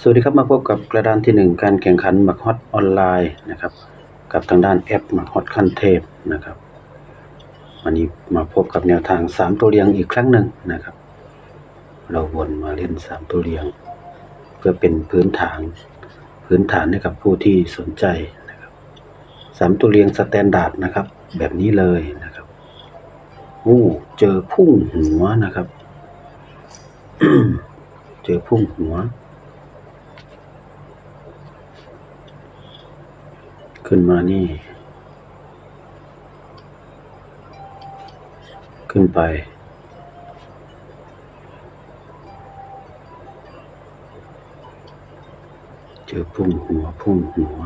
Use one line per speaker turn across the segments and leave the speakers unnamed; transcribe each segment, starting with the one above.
สวัสดีครับมาพบกับกระดานที่หนึ่งการแข่งขันหมักฮอตออนไลน์นะครับ กับทางด้านแอปหมักฮอตขั้นเทพนะครับวันนี้มาพบกับแนวทางสามตัวเรียงอีกครั้งหนึ่งนะครับ เราวนมาเล่นสามตัวเรียง เพื่อเป็นพื้นฐานพื้นฐานให้กับผู้ที่สนใจนะครับสามตัวเรียงสแตนดาร์ดนะครับ แบบนี้เลยนะครับอู้เจอพุ่งหัวนะครับ เจอพุ่งหัว ขึ้นมานี่ ขึ้นไป เจอพุ่งหัวพุ่งหัว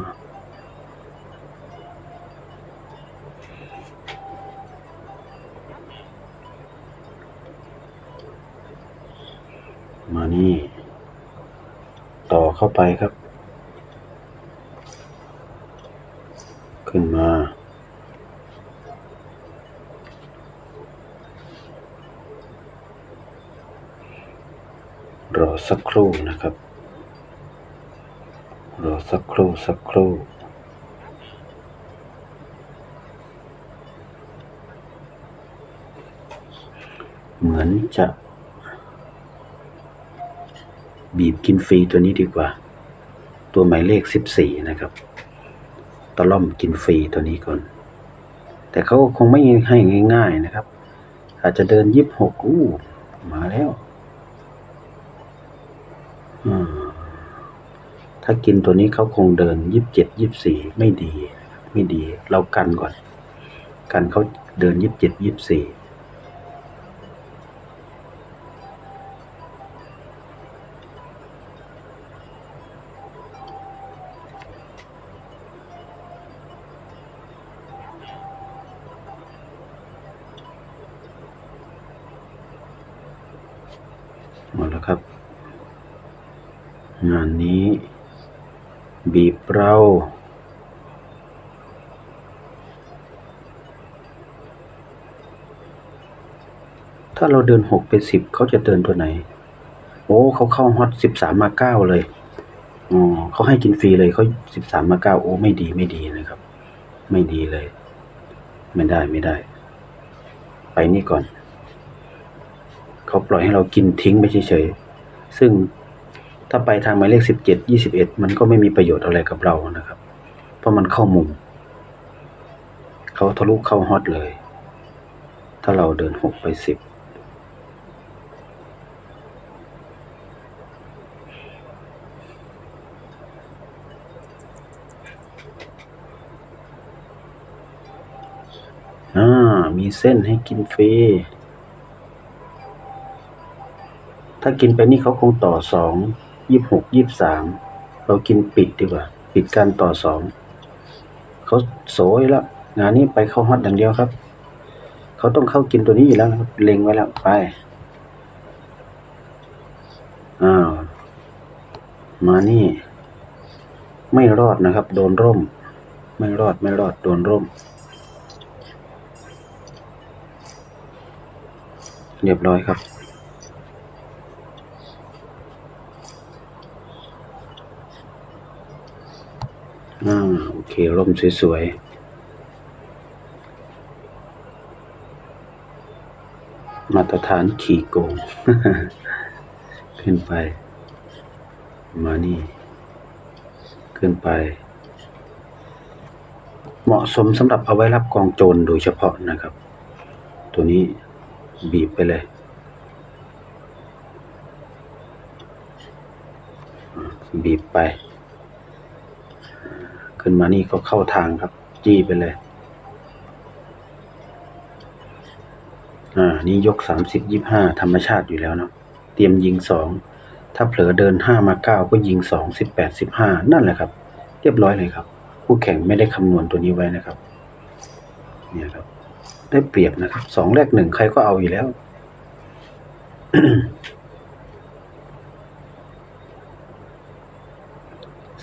มานี่ ต่อเข้าไปครับ ขึ้นมา รอ สักครู่นะครับ รอสักครู่ สักครู่เหมือนจะ บีบกินฟรีตัวนี้ดีกว่า ตัวหมายเลขสิบสี่นะครับตะล่อมกินฟรีตัวนี้ก่อน แต่เขาคงไม่ให้ง่าย ๆนะครับ อาจจะเดินยิบหกอู้ มาแล้วอืม ถ้ากินตัวนี้เขาคงเดินยีิบเจ็ดยิบสี่ไม่ดี ไม่ดี เรากันก่อน กันเขาเดินยีิบเจ็ดยิบสี่ หมดแล้วครับ งานนี้ บีบเรา ถ้า เราเดินหกไปสิบเขาจะเดินตัวไหน โอ้เขาเข้าฮอตสิบสามมาเก้าเลยอ๋อเขาให้กินฟรีเลยเขาสิบสามมาเก้าโอ้ไม่ดีไม่ดีนะครับ ไม่ดีเลย ไม่ได้ไม่ได้ ไปนี่ก่อน เขาปล่อยให้เรากินทิ้งไปเฉยๆซึ่งถ้าไปทางหมายเลขสิบเจ็ดยี่สิบเอ็ดมันก็ไม่มีประโยชน์อะไรกับเรานะครับ เพราะมันเข้ามุมเขาทะลุเข้าฮอตเลย ถ้าเราเดินหกไปสิบ อ่า มี เส้นให้กินฟรี ถ้ากินไปนี่เขาคงต่อสองยี่หกยี่สามเรากินปิดดีกว่า ปิดการต่อสองเขาโสยแล้วงานนี้ไปเข้าฮอตอย่างเดียวครับ เขาต้องเข้ากินตัวนี้อยู่แล้วครับเล็งไว้แล้วไปอ้าวมานี่ ไม่รอดนะครับ โดนร่ม ไม่รอดไม่รอดโดนร่ม เรียบร้อยครับ อ่า โอเค ร่มสวยๆมาตรฐานขี่โกง ขึ้นไป มานี่ ขึ้นไป เหมาะสมสำหรับเอาไว้รับกองโจรโดยเฉพาะนะครับ ตัวนี้ บีบไปเลย บีบไป ขึ้นมานี่ก็เข้าทางครับ จี้ไปเลย อ่า นี่ยกสามสิบยี่ห้าธรรมชาติอยู่แล้วเนาะ เตรียมยิงสอง ถ้าเผลอเดินห้ามาเก้าก็ยิงสองสิบแปดสิบห้านั่นแหละครับ เรียบร้อยเลยครับ ผู้แข่งไม่ได้คำนวณตัวนี้ไว้นะครับ เนี่ยครับ ได้เปรียบนะครับสองแลกหนึ่งใครก็เอาอยู่แล้ว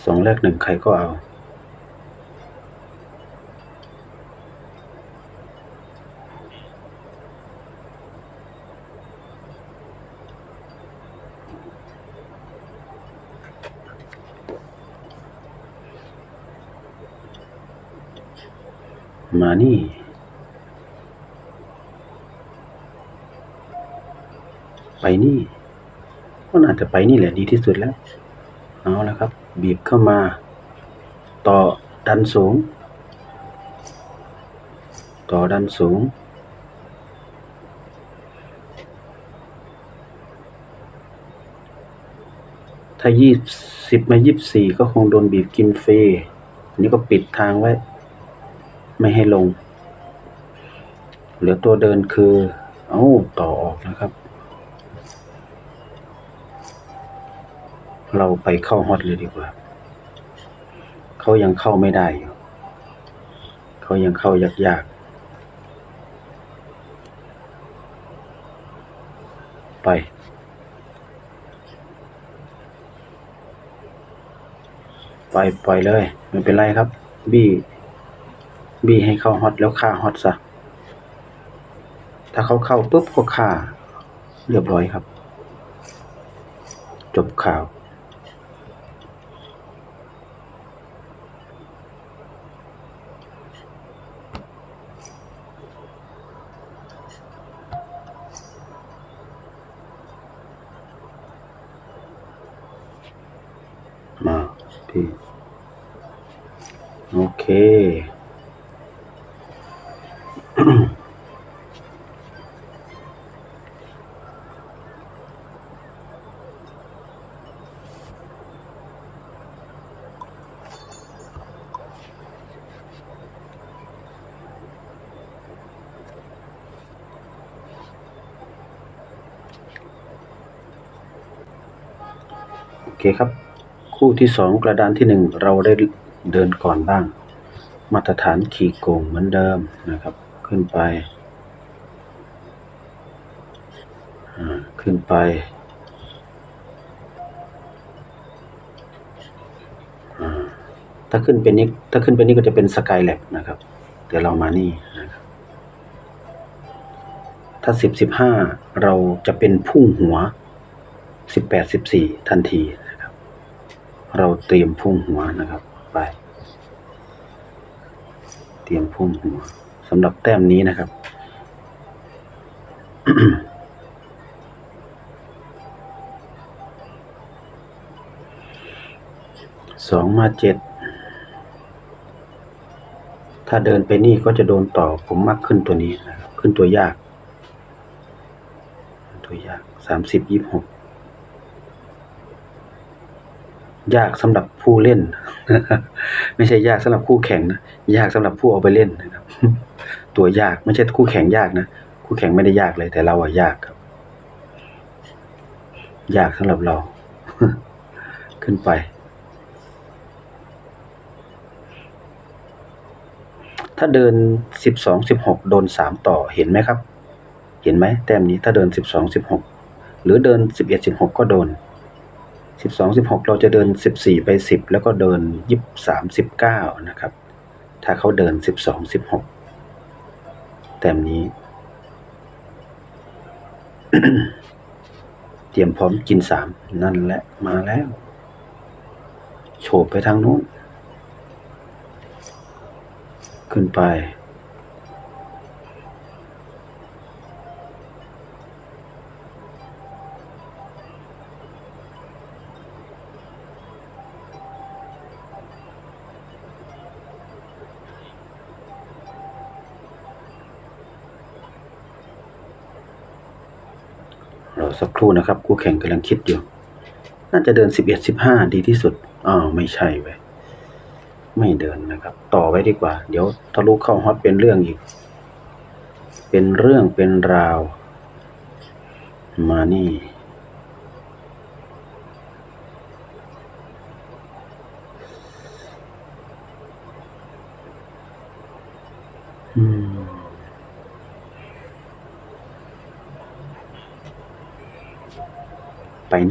สองแลกหนึ่งใครก็เอามานี่ นี่ก็น่าจะไปนี่แหละดีที่สุดแล้ว เอาละครับ บีบเข้ามา ต่อดันสูง ต่อดันสูง ถ้ายี่สิบมายี่สี่ก็คงโดนบีบกินฟรีอันนี้ก็ปิดทางไว้ ไม่ให้ลง เหลือตัวเดินคือ เอาต่อออกนะครับ เราไปเข้าฮอตเลยดีกว่า เขายังเข้าไม่ได้อยู่ เขายังเข้ายากๆไปปล่อยปล่อยเลย ไม่เป็นไรครับ บี้บี้ให้เข้าฮอตแล้วฆ่าฮอตซะ ถ้าเขาเข้าปุ๊บก็ฆ่า เรียบร้อยครับ จบข่าว มาพี่ โอเคโอเคครับ คู่ที่สองกระดานที่หนึ่งเราได้เดินก่อนบ้าง มาตรฐานขี่โกงเหมือนเดิมนะครับ ขึ้นไป ขึ้นไป ถ้าขึ้นเป็นนี้ถ้าขึ้นเป็นนี้ก็จะเป็นสกายแล็บนะครับ เดี๋ยวเรามานี่นะครับ ถ้าสิบสิบห้าเราจะเป็นพุ่งหัวสิบแปดสิบสี่ทันทีนะครับ เราเตรียมพุ่งหัวนะครับไป เตรียมพุ่งหัวสำหรับแต้มนี้นะครับ สองมาเจ็ด ถ้าเดินไปนี่ก็จะโดนต่อผมมักขึ้นตัวนี้นะครับ ขึ้นตัวยาก ตัวยากสามสิบยี่หก ยากสำหรับผู้เล่น ไม่ใช่ยากสำหรับคู่แข่งนะยากสำหรับผู้เอาไปเล่นนะครับ ตัวยากไม่ใช่คู่แข่งยากนะคู่แข่งไม่ได้ยากเลย แต่เราอะยากครับ ยากสำหรับเรา ขึ้นไป ถ้าเดินสิบสองสิบหกโดนสามต่อเห็นไหมครับ เห็นไหมแต้มนี้ถ้าเดินสิบสองสิบหกหรือเดินสิบเอ็ดสิบหกก็โดน สิบสองสิบหกเราจะเดินสิบสี่ไปสิบแล้วก็เดินยี่สามสิบเก้านะครับ ถ้าเขาเดินสิบสองสิบหกแต้มนี้ เตรียมพร้อมกินสามนั่นแหละมาแล้ว โฉบไปทางนู้น ขึ้นไป อสักครู่นะครับคู่แข่งกำลังคิดอยู่ น่าจะเดินสิบเอ็ดสิบห้าดีที่สุดอ้าวไม่ใช่เว้ยไม่เดินนะครับ ต่อไว้ดีกว่า เดี๋ยวทะลุเข้าฮอตเป็นเรื่องอีก เป็นเรื่องเป็นราว มานี่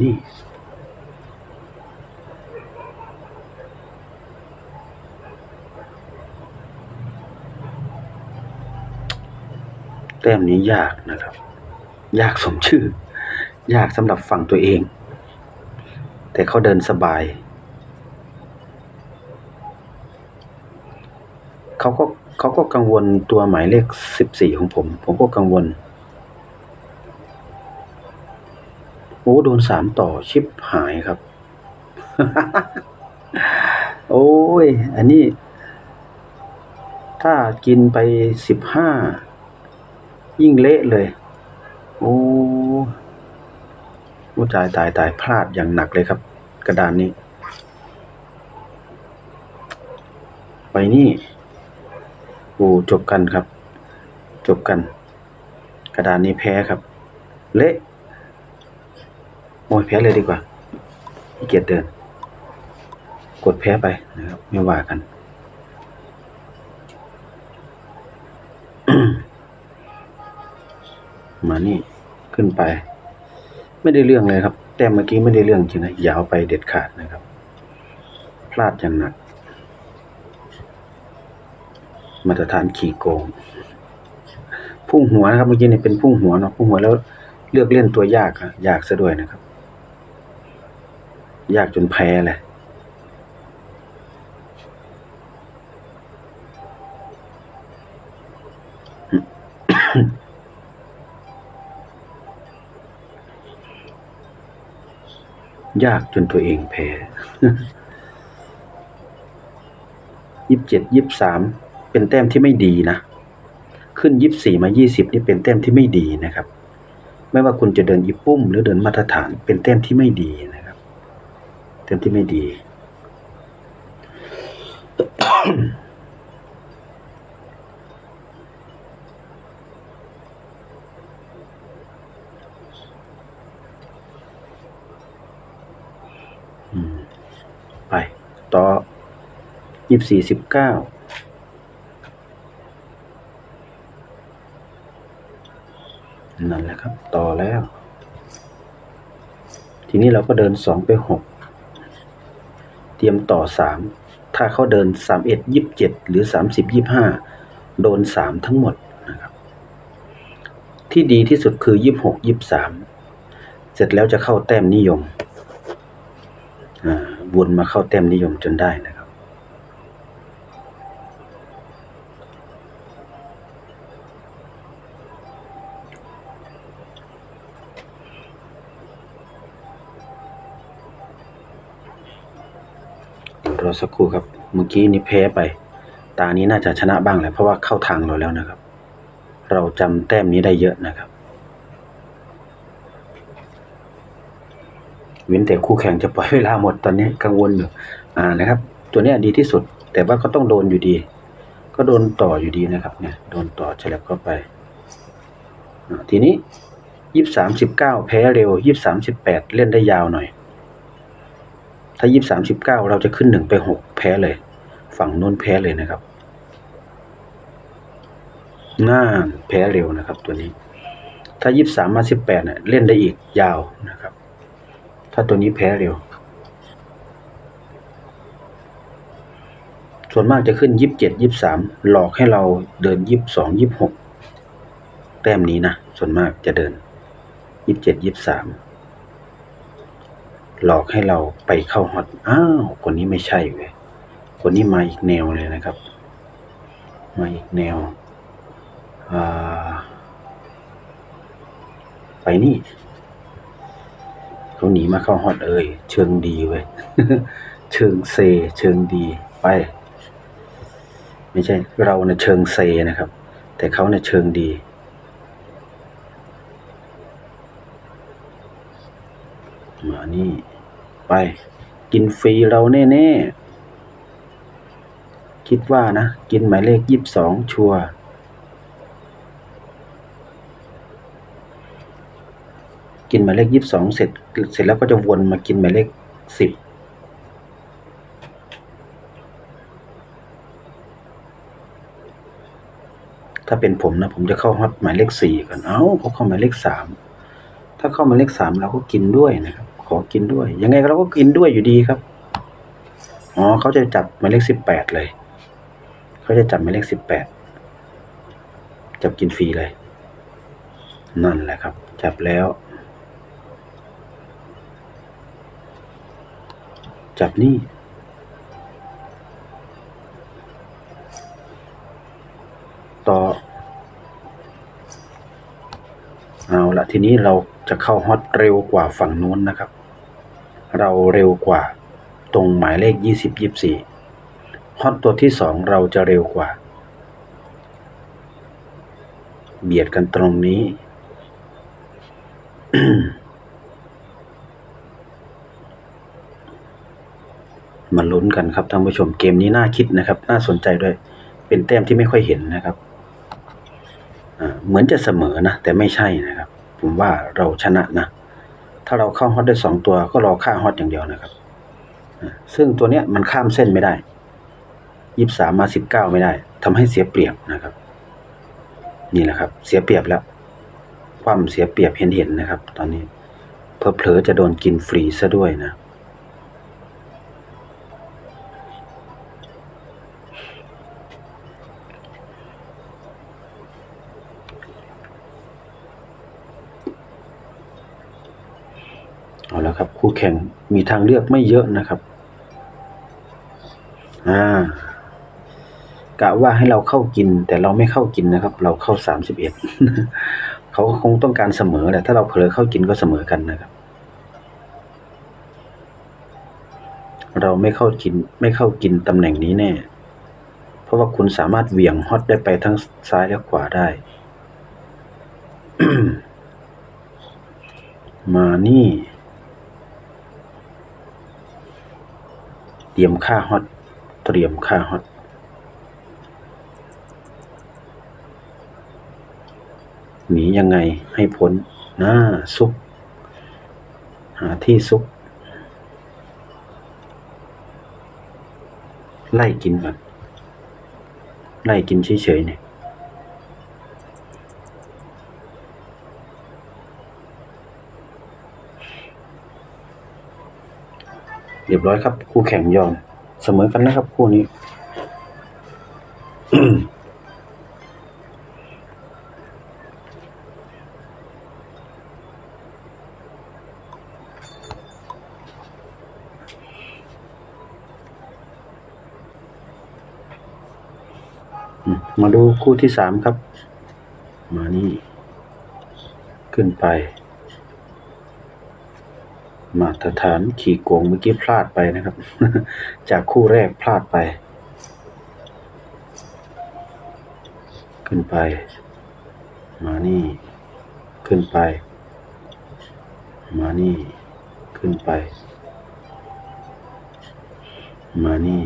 นี่ แต้มนี้ยากนะครับ ยากสมชื่อ ยากสำหรับฝั่งตัวเอง แต่เขาเดินสบาย เขาก็เขาก็กังวลตัวหมายเลขสิบสี่ของผม ผมก็กังวล โอ้โดนสามต่อชิปหายครับ โอ้ย อันนี้ ถ้ากินไปสิบห้า ยิ่งเละเลย โอ้โอ้ตายตายตายพลาดอย่างหนักเลยครับ กระดานนี้ ไปนี่โอ้จบกันครับ จบกัน กระดานนี้แพ้ครับ เละ โอ้ยแพ้เลยดีกว่าเกียจเดิน กดแพ้ไปนะครับไม่ว่ากัน มานี่ขึ้นไป ไม่ได้เรื่องเลยครับ แต้มเมื่อกี้ไม่ได้เรื่องจริงนะยาวไปเด็ดขาดนะครับ พลาดอย่างหนัก มาตรฐานขี่โกงพุ่งหัวนะครับเมื่อกี้เนี่ยเป็นพุ่งหัวเนาะพุ่งหัวแล้วเลือกเล่นตัวยากอะยากซะด้วยนะครับ ยากจนแพ้เลยยากจนตัวเองแพ้ยี่สิบเจ็ดยี่สิบสามเป็นแต้มที่ไม่ดีนะ ขึ้นยี่สิบสี่มายี่สิบนี่เป็นแต้มที่ไม่ดีนะครับ ไม่ว่าคุณจะเดินอีปุ้มหรือเดินมาตรฐานเป็นแต้มที่ไม่ดีนะ ครับแต้มที่ไม่ดีอืมไป ต่อยี่สี่สิบเก้านั่นแหละครับ ต่อแล้ว ทีนี้เราก็เดินสองไปหก เตรียมต่อสามถ้าเขาเดินสามเอ็ดยี่สิบเจ็ดหรือสามสิบยี่ห้าโดนสามทั้งหมดนะครับ ที่ดีที่สุดคือยี่หกยี่สามเสร็จแล้วจะเข้าแต้มนิยมวนมาเข้าแต้มนิยมจนได้นะครับ เดี๋ยวร อสักครู่ครับ เมื่อกี้นี้แพ้ไป ตานี้น่าจะชนะบ้างแหละเพราะว่าเข้าทางเราแล้วนะครับ เราจำแต้มนี้ได้เยอะนะครับเว้นแต่คู่แข่งจะปล่อยเวลาหมดตอนนี้กังวลอยู่อ่านะครับ ตัวนี้ดีที่สุด แต่ว่าก็ต้องโดนอยู่ดี ก็โดนต่ออยู่ดีนะครับ เนี่ยโดนต่อฉลับเข้าไปทีนี้ยี่สามสิบเก้าแพ้เร็วยี่สามสิบแปดเล่นได้ยาวหน่อย ถ้ายี่สามสิบเก้าเราจะขึ้นหนึ่งไปหกแพ้เลย ฝั่งโน้นแพ้เลยนะครับน่าแพ้เร็วนะครับ ตัวนี้ ถ้ายี่สามมาสิบแปดเนี่ยเล่นได้อีกยาวนะครับ ถ้าตัวนี้แพ้เร็ว ส่วนมากจะขึ้นยี่สิบเจ็ดยี่สามหลอกให้เราเดินยี่สองยี่หกแต้มนี้นะ ส่วนมากจะเดินยี่สิบเจ็ดยี่สาม หลอกให้เราไปเข้าฮอตอ้าวคนนี้ไม่ใช่เว้ยคนนี้มาอีกแนวเลยนะครับ มาอีกแนวอไปนี่เขาหนีมาเข้าฮอตเอ้ยเชิงดีเว้ยเชิงเซ เชิงดีไป ไม่ใช่ เราเนะ่ะเชิงเซนะครับ แต่เขาเนะ่ะเชิงดี มานี่ไป กินฟรีเราแน่ๆ คิดว่านะ กินหมายเลขยี่สิบสองชัวร์กินหมายเลขยี่สิบสองเสร็จ เสร็จแล้วก็จะวนมากินหมายเลขสิบถ้าเป็นผมนะ ผมจะเข้าฮอตหมายเลขสี่ก่อน เอ้าเขาเข้าหมายเลขสาม ถ้าเข้ามาเลขสามเราก็กินด้วยนะครับ ขอกินด้วย ยังไงเราก็กินด้วยอยู่ดีครับ อ๋อเขาจะจับหมายเลขสิบแปดเลย เขาจะจับหมายเลขสิบแปด จับกินฟรีเลย นั่นแหละครับ จับแล้ว จับนี่ต่อเอาละทีนี้เรา จะเข้าฮอตเร็วกว่าฝั่งนู้นนะครับ เราเร็วกว่าตรงหมายเลขยี่สิบยี่สี่ฮอตตัวที่สองเราจะเร็วกว่า เบียดกันตรงนี้ มาลุ้นกันครับท่านผู้ชมเกมนี้น่าคิดนะครับ น่าสนใจด้วย เป็นแต้มที่ไม่ค่อยเห็นนะครับ เหมือนจะเสมอนะ แต่ไม่ใช่นะครับ ผมว่าเราชนะนะ ถ้าเราเข้าฮอตได้สองตัวก็รอค่าฮอตอย่างเดียวนะครับ ซึ่งตัวเนี้ยมันข้ามเส้นไม่ได้ยี่สามมาสิบเก้าไม่ได้ทำให้เสียเปรียบนะครับ นี่แหละครับ เสียเปรียบแล้ว ความเสียเปรียบเห็นเห็นๆนะครับ ตอนนี้เพลอจะโดนกินฟรีซะด้วยนะ เอาละครับ คู่แข่งมีทางเลือกไม่เยอะนะครับอ่ากะว่าให้เราเข้ากิน แต่เราไม่เข้ากินนะครับ เราเข้าสามสิบเอ็ดเขาคงต้องการเสมอแหละถ้าเราเผลอเข้ากินก็เสมอกันนะครับ เราไม่เข้ากิน ไม่เข้ากินตำแหน่งนี้แน่ เพราะว่าคุณสามารถเหวี่ยงฮอตได้ไปทั้งซ้ายและขวาได้ มานี่ ตรียมค่าฮอตเตรียมค่าฮอตหนียังไงให้พ้นหน้าซุก หาที่ซุก ไล่กินก่อนไล่กินเฉยๆเนี่ย เรียบร้อยครับ คู่แข่งยอม เสมอกันนะครับ คู่นี้มมาดูคู่ที่สามครับ มานี่ ขึ้นไป มาตรฐานขี่โกงเมื่อกี้พลาดไปนะครับ จากคู่แรกพลาดไป ขึ้นไป มานี่ ขึ้นไป มานี่ ขึ้นไป มานี่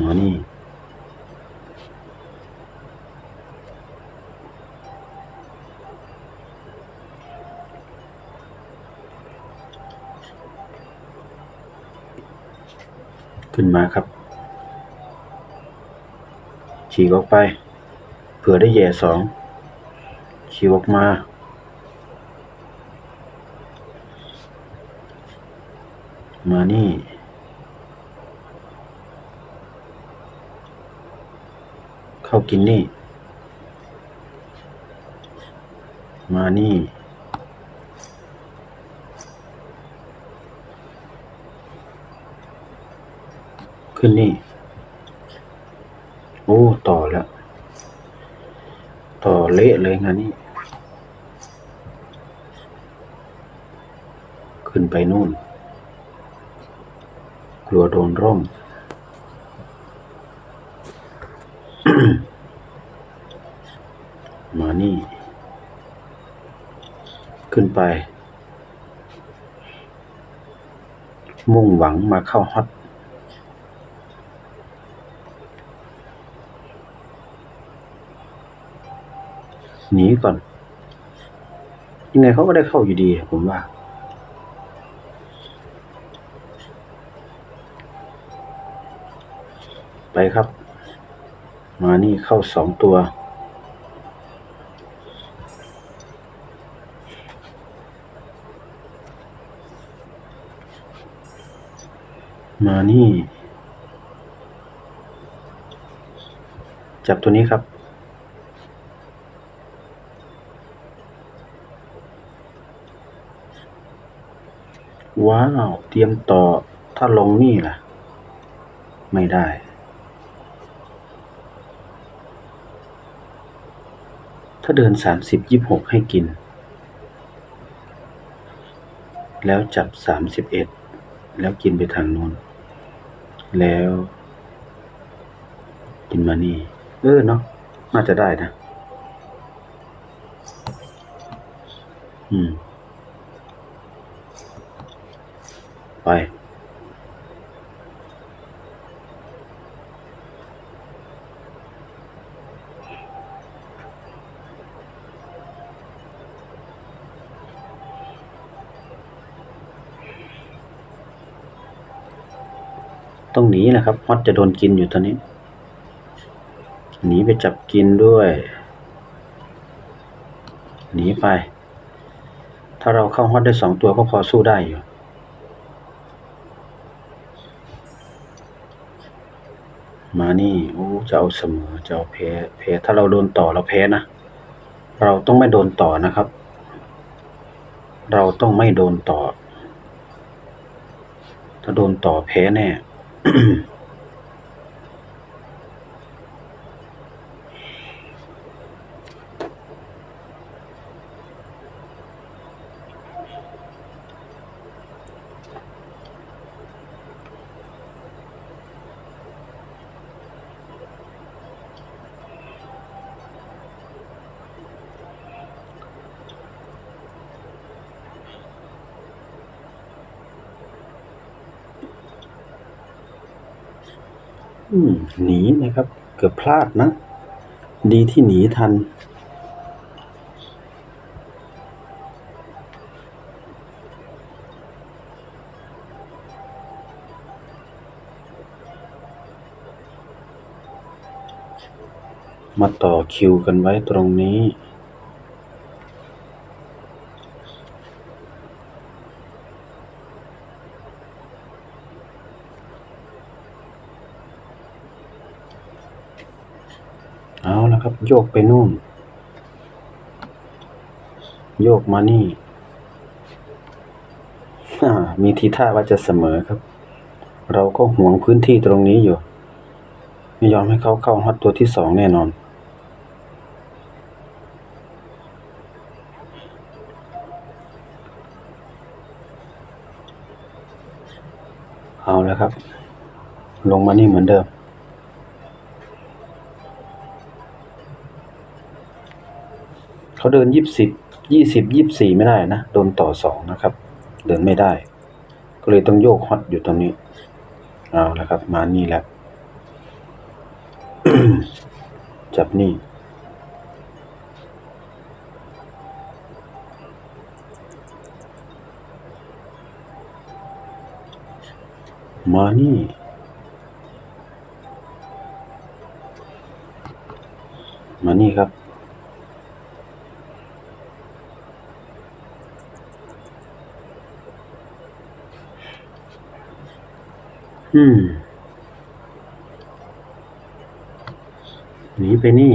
มานี่ ขึ้นมาครับ ฉีกออกไป เผื่อได้แย่สองฉีกออกมา มานี่เข้ากินนี่ มานี่ ขึ้นนี่ โอ้ ต่อแล้ว ต่อเละเลยงานนี้ ขึ้นไปนู่น กลัวโดนร่มมานี่ ขึ้นไป มุ่งหวังมาเข้าฮอต หนีก่อน ยังไงเขาก็ได้เข้าอยู่ดีผมว่า ไปครับ มานี่เข้าสองตัวมานี่ จับตัวนี้ครับ ว้าว เตรียมต่อ ถ้าลงนี่ล่ะ ไม่ได้ ถ้าเดินสสามิบยี่หกให้กิน แล้วจับสสามิบเอ็ดแล้วกินไปทางโน้น แล้ว กินมานี่ เออเนาะ น่าจะได้นะ อืม ไป ต้องหนีนะครับฮอตจะโดนกินอยู่ตอนนี้ หนีไปจับกินด้วย หนีไป ถ้าเราเข้าฮอตได้สองตัวก็พอสู้ได้อยู่ มานี่ โอ้ จะเอาเสมอ จะเอาแพ้ แพ้ ถ้าเราโดนต่อเราแพ้นะ เราต้องไม่โดนต่อนะครับ เราต้องไม่โดนต่อ ถ้าโดนต่อแพ้แน่ อืม หนีนะครับ เกือบพลาดนะ ดีที่หนีทัน มาต่อคิวกันไว้ตรงนี้ เอาแล้ว ครับ โยกไปนู่น โยกมานี่มีทีท่าว่าจะเสมอครับ เราก็ห่วงพื้นที่ตรงนี้อยู่ ไม่ยอมให้เขาเข้าฮอตตัวที่สองแน่นอน เอาแล้วครับ ลงมานี่เหมือนเดิม เขาเดินยี่สิบยี่สิบยี่สี่ไม่ได้นะ โดนต่อสองนะครับ เดินไม่ได้ ก็เลยต้องโยกฮอตอยู่ตรงนี้ เอาล้วครับ มานี่แหล้วจับนี่ มานี่มานี่ครับ อืมหนีไปนี่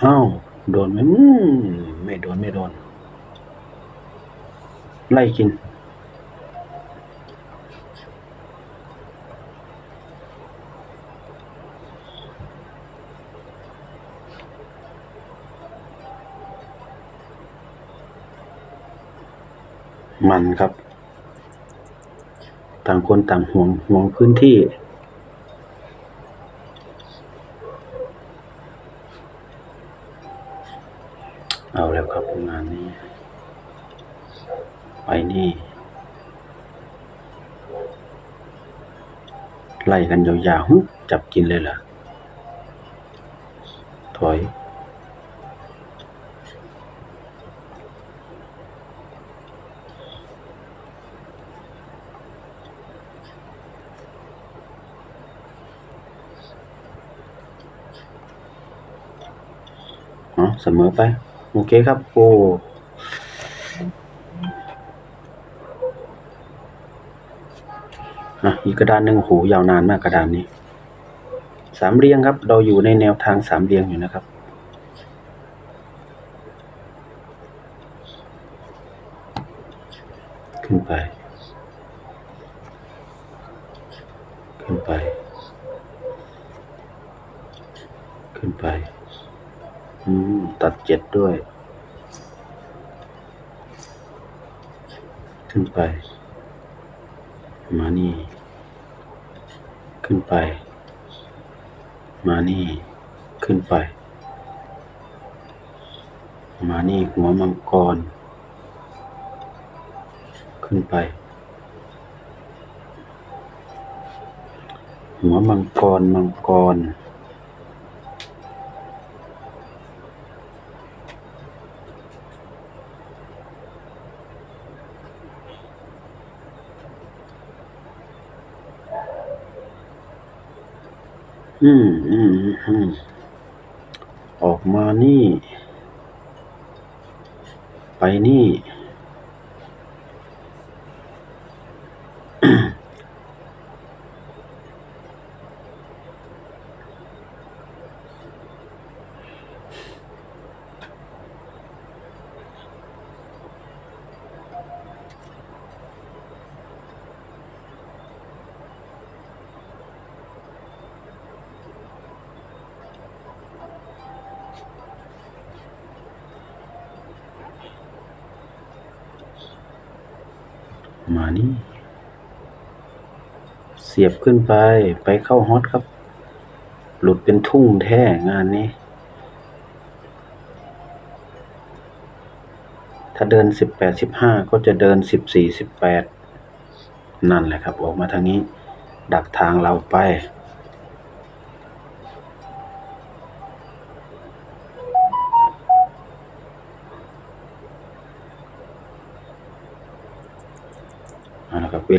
เอ้า โดนไหมอืมไม่โดน ไม่โดน ไล่กิน มันครับ ต่างคนต่างห่วงห่วงพื้นที่เอาแล้วครับงานนี้ ไปนี่ ไล่กันยาวๆจับกินเลยเหรอ ถอย อ๋อ เสมอไป โอเคครับ โอ้อะอีกกระดานหนึ่งโหยาวนานมากกระดานนี้ สามเรียงครับ เราอยู่ในแนวทางสามเรียงอยู่นะครับ ขึ้นไป ขึ้นไป ขึ้นไป อืมตัดเจ็ดด้วย ขึ้นไป มานี่ ขึ้นไป มานี่ ขึ้นไป มานี่หัวมังกร ขึ้นไป หัวมังกรมังกร อืมอืมอืมออกมานี่ ไปนี่ มานี่เสียบขึ้นไปไปเข้าฮอตครับ หลุดเป็นทุ่งแท้งานนี้ ถ้าเดินสิบแปดสิบห้าก็จะเดินสิบสี่สิบแปดนั่นแหละครับ ออกมาทางนี้ ดักทางเราไป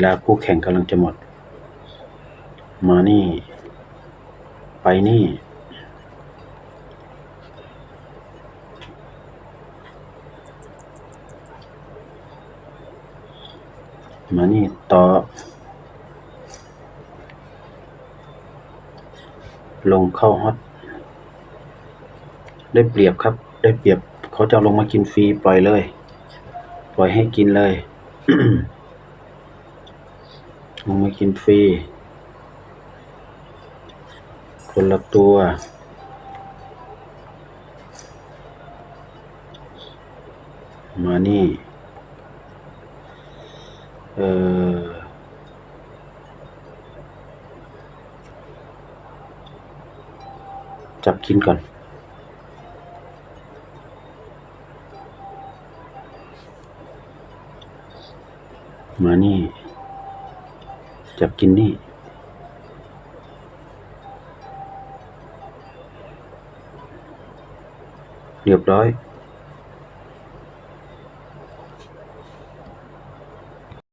ละครับเวลาคู่แข่งกำลังจะหมด มานี่ ไปนี่ มานี่ต่อ ลงเข้าฮอต ได้เปรียบครับ ได้เปรียบ เขาจะลงมากินฟรี ปล่อยเลย ปล่อยให้กินเลย ลงมากินฟรี คนละตัว มานี่ เออจับกินก่อน มานี่ จับกินนี่เรียบร้อย